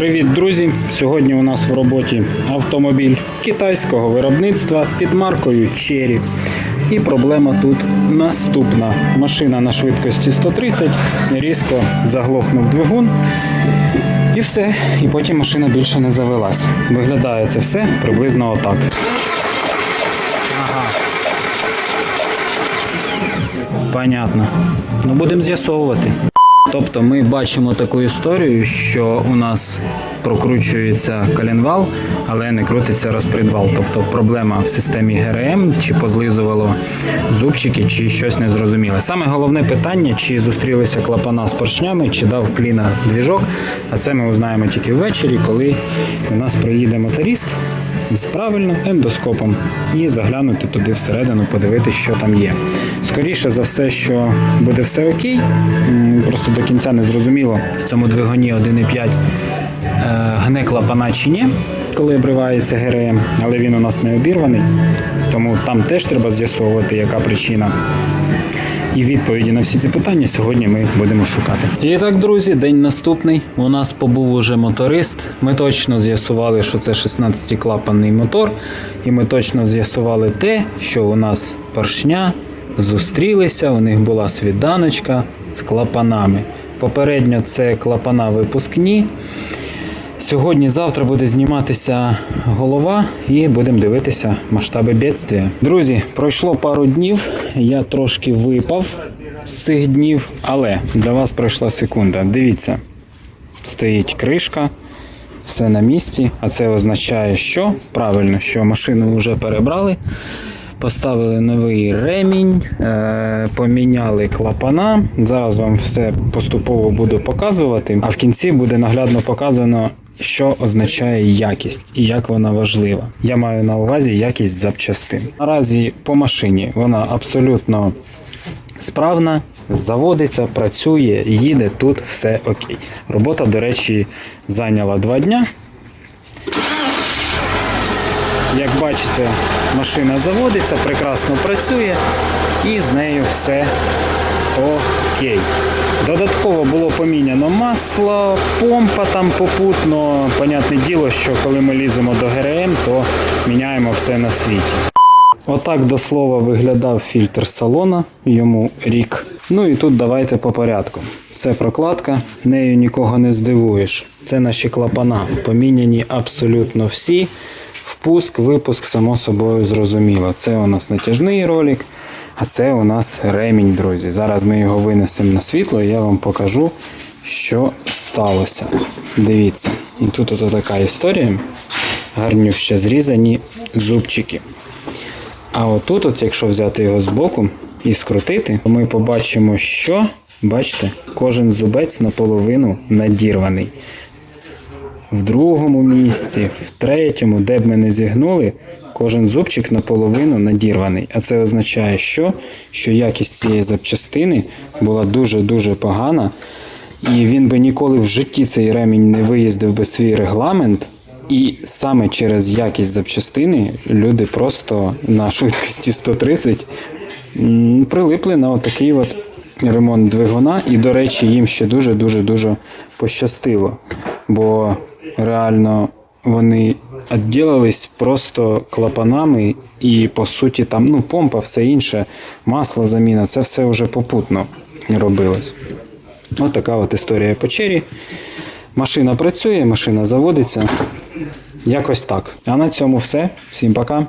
Привіт, друзі! Сьогодні у нас в роботі автомобіль китайського виробництва під маркою Cherry. І проблема тут наступна. Машина на швидкості 130, різко заглохнув двигун. І все. І потім машина більше не завелась. Виглядає це все приблизно отак. Ага. Понятно. Ну будемо з'ясовувати. Тобто ми бачимо таку історію, що у нас прокручується коленвал, але не крутиться розпредвал. Тобто проблема в системі ГРМ, чи позлизувало зубчики, чи щось незрозуміле. Саме головне питання, чи зустрілися клапана з поршнями, чи дав кліна двіжок. А це ми узнаємо тільки ввечері, коли у нас приїде моторист з правильно ендоскопом і заглянути туди всередину, подивитися, що там є. Скоріше за все, що буде все окей. Просто до кінця не зрозуміло в цьому двигуні 1,5 е, гне клапана чи ні, коли обривається ГРМ, але він у нас не обірваний, тому там теж треба з'ясовувати, яка причина. І відповіді на всі ці питання сьогодні ми будемо шукати. І так, друзі, день наступний. У нас побув уже моторист. Ми точно з'ясували, що це 16-клапанний мотор, і ми точно з'ясували те, що у нас поршня зустрілися, у них була свіданочка з клапанами. Попередньо це клапана випускні. Сьогодні-завтра буде зніматися голова і будемо дивитися масштаби бедствия. Друзі, пройшло пару днів. Я трошки випав з цих днів, але для вас пройшла секунда. Дивіться, стоїть кришка, все на місці. А це означає, що правильно, що машину вже перебрали. Поставили новий ремінь, е, поміняли клапана. Зараз вам все поступово буду показувати, а в кінці буде наглядно показано, що означає якість і як вона важлива. Я маю на увазі якість запчастин. Наразі по машині вона абсолютно справна, заводиться, працює, їде тут все окей. Робота, до речі, зайняла два дня. Як бачите, машина заводиться, прекрасно працює і з нею все окей. Додатково було поміняно масло, помпа там попутно. Понятне діло, що коли ми ліземо до ГРМ, то міняємо все на світі. Отак до слова виглядав фільтр салона, йому рік. Ну і тут давайте по порядку. Це прокладка, нею нікого не здивуєш. Це наші клапана. Поміняні абсолютно всі. Впуск, випуск, само собою зрозуміло. Це у нас натяжний ролик, а це у нас ремінь, друзі. Зараз ми його винесемо на світло і я вам покажу, що сталося. Дивіться, тут от така історія. Гарнюще зрізані зубчики. А отут, от, якщо взяти його збоку і скрутити, то ми побачимо, що, бачите, кожен зубець наполовину надірваний. В другому місці, в третьому, де б ми не зігнули, кожен зубчик наполовину надірваний. А це означає, що, що якість цієї запчастини була дуже-дуже погана. І він би ніколи в житті цей ремінь не виїздив би свій регламент. І саме через якість запчастини люди просто на швидкості 130 м, прилипли на отакий от ремонт двигуна. І, до речі, їм ще дуже-дуже дуже пощастило. Бо реально вони відділились просто клапанами, і по суті там ну, помпа, все інше, масло заміна, це все вже попутно робилось. Ось така от історія по чері. Машина працює, машина заводиться. Якось так. А на цьому все. Всім пока.